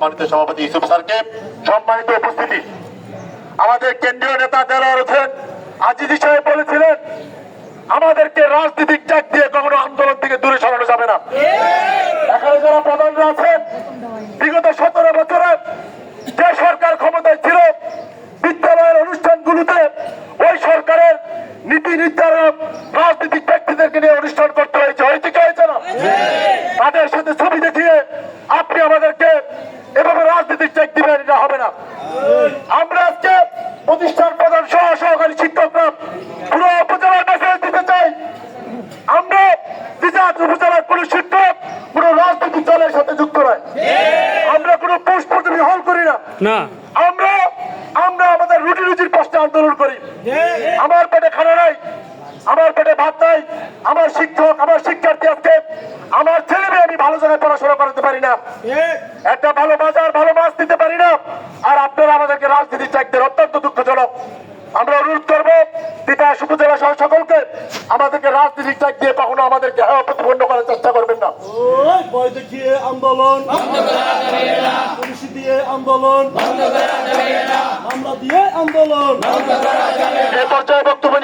সম্মানিত সভাপতি ইউসুফ স্যারকে সম্মানিত উপস্থিতি। আমাদের কেন্দ্রীয় নেতা দেলোয়ার হোসেন আজিজি সাহেব বলেছিলেন আমাদেরকে রাজনীতিক চাক দিয়ে কখনো আন্দোলন থেকে দূরে সরানো যাবে না। এখানে যারা প্রধানরা আছেন বিগত সতেরো বছরে যে সরকার ক্ষমতায় ছিল বিদ্যালয়ের অনুষ্ঠানগুলোতে ওই সরকারের নীতি নির্ধারক রাজনীতিক ব্যক্তিদেরকে নিয়ে অনুষ্ঠান করতে হয়েছে। হয়েছে কি হয়েছে না? তাদের সাথে ছবি দেখিয়ে আপনি আমাদেরকে চেক দিবেন এটা হবে না। আমরা আজকে প্রতিষ্ঠান প্রধান সহ সহকারী শিক্ষকরা পুরো উপজেলার মেসেজ দিতে চাই। আমরা বিচার উপজেলার কোন শিক্ষক কোন রাজনৈতিক দলের সাথে যুক্ত নয়। আমরা কোন পোস্ট প্রতিনিধি হল করি না। আমরা আমরা আমাদের রুটি রুজির কষ্টে আন্দোলন করি। আমার পেটে খানা নাই আমার পেটে ভাত নাই আমার শিক্ষক আমার শিক্ষার্থী আজকে আমার ছেলে মেয়ে আমি ভালো জায়গায় পড়াশোনা না। একটা ভালো বাজার ভালো মাছ দিতে পারি না। আর আপনারা আমাদেরকে রাজনীতি চাইতেন অত্যন্ত দুঃখজনক। আমরা অনুরোধ করব তিতাস উপজেলা সহ সকলকে আমাদেরকে রাজনীতি চাক দিয়ে কখনো আমাদেরকে হেয় প্রতিপন্ন করার চেষ্টা করবেন না। আন্দোলন। পুলিশ দিয়ে আন্দোলন। আমরা দিয়ে আন্দোলন। এ পর্যায়ে বক্তব্য